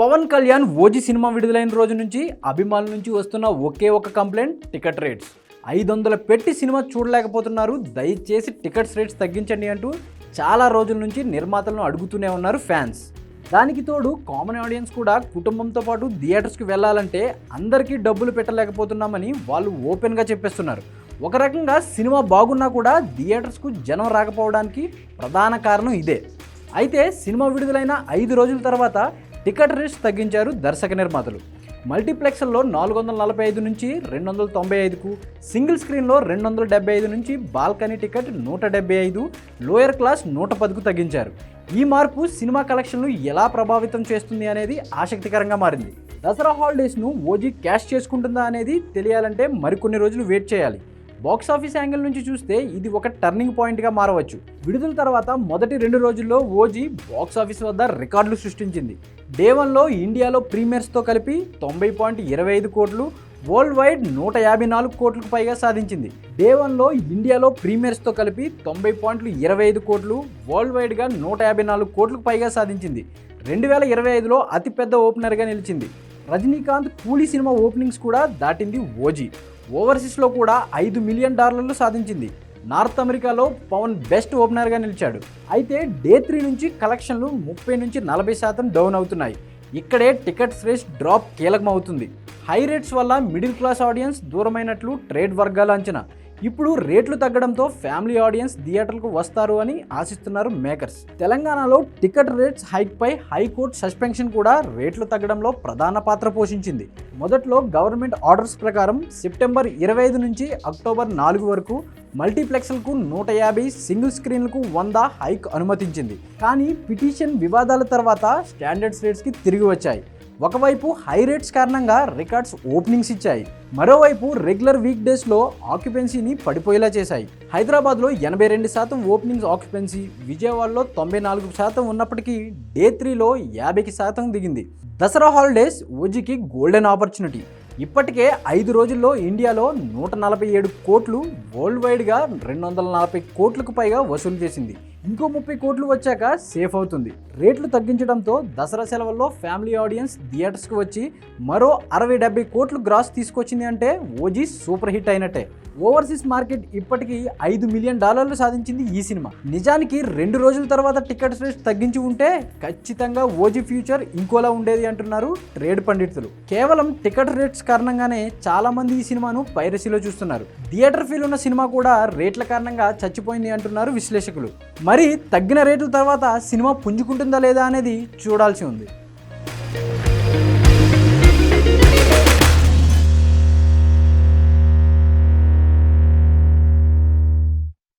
Pawan Kalyan OG cinema విడుదలైన రోజు నుంచి అభిమానుల నుంచి వస్తున్న ఒకే ఒక కంప్లైంట్ టికెట్ రేట్స్. ఐదు వందలు పెట్టి సినిమా చూడలేకపోతున్నారు. దయచేసి టికెట్స్ రేట్స్ తగ్గించండి అంటూ చాలా రోజుల నుంచి నిర్మాతలను అడుగుతూనే ఉన్నారు ఫ్యాన్స్. దానికి తోడు కామన్ ఆడియన్స్ కూడా కుటుంబంతో పాటు థియేటర్స్కి వెళ్ళాలంటే అందరికీ డబ్బులు పెట్టలేకపోతున్నామని వాళ్ళు ఓపెన్గా చెప్పేస్తున్నారు. ఒక రకంగా సినిమా బాగున్నా కూడా థియేటర్స్కు జనం రాకపోవడానికి ప్రధాన కారణం ఇదే. అయితే సినిమా విడుదలైన ఐదు రోజుల తర్వాత టికెట్ రేట్స్ తగ్గించారు దర్శక నిర్మాతలు. మల్టీప్లెక్స్లో నాలుగు వందల నలభై ఐదు నుంచి రెండు వందల తొంభై ఐదుకు సింగిల్ స్క్రీన్లో రెండు వందల డెబ్బై ఐదు నుంచి బాల్కనీ టికెట్ నూట డెబ్బై ఐదు లోయర్ క్లాస్ నూట పదికు తగ్గించారు. ఈ మార్పు సినిమా కలెక్షన్లు ఎలా ప్రభావితం చేస్తుంది అనేది ఆసక్తికరంగా మారింది. దసరా హాలిడేస్ను ఓజీ క్యాష్ చేసుకుంటుందా అనేది తెలియాలంటే మరికొన్ని రోజులు వెయిట్ చేయాలి. బాక్స్ ఆఫీస్ యాంగిల్ నుంచి చూస్తే ఇది ఒక టర్నింగ్ పాయింట్గా మారవచ్చు. విడుదల తర్వాత మొదటి రెండు రోజుల్లో ఓజీ బాక్స్ ఆఫీస్ వద్ద రికార్డులు సృష్టించింది. డే వన్లో ఇండియాలో ప్రీమియర్స్తో కలిపి తొంభై పాయింట్ ఇరవై ఐదు కోట్లు వరల్డ్ వైడ్ నూట యాభై నాలుగు కోట్లకు పైగా సాధించింది. డే వన్లో ఇండియాలో ప్రీమియర్స్తో కలిపి తొంభై పాయింట్లు ఇరవై ఐదు కోట్లు వరల్డ్ వైడ్గా నూట యాభై నాలుగు కోట్లకు పైగా సాధించింది. రెండు వేల ఇరవై ఐదులో అతిపెద్ద ఓపెనర్గా నిలిచింది. రజనీకాంత్ కూలీ సినిమా ఓపెనింగ్స్ కూడా దాటింది ఓజీ. ఓవర్సీస్లో కూడా ఐదు మిలియన్ డాలర్లు సాధించింది. నార్త్ అమెరికాలో పవన్ బెస్ట్ ఓపెనర్గా నిలిచాడు. అయితే డే త్రీ నుంచి కలెక్షన్లు ముప్పై నుంచి నలభై శాతం డౌన్ అవుతున్నాయి. ఇక్కడే టికెట్స్ రేస్ డ్రాప్ కీలకమవుతుంది. హై రేట్స్ వల్ల మిడిల్ క్లాస్ ఆడియన్స్ దూరమైనట్లు ట్రేడ్ వర్గాల అంచనా. ఇప్పుడు రేట్లు తగ్గడంతో ఫ్యామిలీ ఆడియన్స్ థియేటర్లకు వస్తారు అని ఆశిస్తున్నారు మేకర్స్. తెలంగాణలో టికెట్ రేట్స్ హైక్పై హైకోర్టు సస్పెన్షన్ కూడా రేట్లు తగ్గడంలో ప్రధాన పాత్ర పోషించింది. మొదట్లో గవర్నమెంట్ ఆర్డర్స్ ప్రకారం సెప్టెంబర్ ఇరవై ఐదు నుంచి అక్టోబర్ నాలుగు వరకు మల్టీప్లెక్స్లకు నూట యాభై సింగిల్ స్క్రీన్లకు వంద హైక్ అనుమతించింది. కానీ పిటిషన్ వివాదాల తర్వాత స్టాండర్డ్స్ రేట్స్కి తిరిగి వచ్చాయి. ఒకవైపు హై రేట్స్ కారణంగా రికార్డ్స్ ఓపెనింగ్స్ ఇచ్చాయి. మరోవైపు రెగ్యులర్ వీక్ డేస్లో ఆక్యుపెన్సీని పడిపోయేలా చేశాయి. హైదరాబాద్లో ఎనభై రెండు శాతం ఓపెనింగ్స్ ఆక్యుపెన్సీ విజయవాడలో తొంభై నాలుగు శాతం ఉన్నప్పటికీ డే త్రీలో యాభైకి శాతం దిగింది. దసరా హాలిడేస్ ఓజీకి గోల్డెన్ ఆపర్చునిటీ. ఇప్పటికే ఐదు రోజుల్లో ఇండియాలో నూట నలభై ఏడు కోట్లు వరల్డ్ వైడ్గా రెండు వందల నలభై కోట్లకు పైగా వసూలు చేసింది. ఇంకో ముప్పై కోట్లు వచ్చాక సేఫ్ అవుతుంది. రేట్లు తగ్గించడంతో దసరా సెలవుల్లో ఫ్యామిలీ ఆడియన్స్ థియేటర్స్కి వచ్చి మరో అరవై డెబ్బై కోట్లు గ్రాస్ తీసుకొచ్చింది అంటే ఓజీ సూపర్ హిట్ అయినట్టే. ఓవర్సీస్ మార్కెట్ ఇప్పటికీ ఐదు మిలియన్ డాలర్లు సాధించింది ఈ సినిమా. నిజానికి రెండు రోజుల తర్వాత టికెట్ రేట్ తగ్గించి ఉంటే ఖచ్చితంగా ఓజీ ఫ్యూచర్ ఇంకోలా ఉండేది అంటున్నారు ట్రేడ్ పండితులు. కేవలం టికెట్ రేట్స్ కారణంగానే చాలా మంది ఈ సినిమాను పైరసీలో చూస్తున్నారు. థియేటర్ ఫీల్ ఉన్న సినిమా కూడా రేట్ల కారణంగా చచ్చిపోయింది అంటున్నారు విశ్లేషకులు. మరి తగ్గిన రేట్ల తర్వాత సినిమా పుంజుకుంటుందా లేదా అనేది చూడాల్సి ఉంది.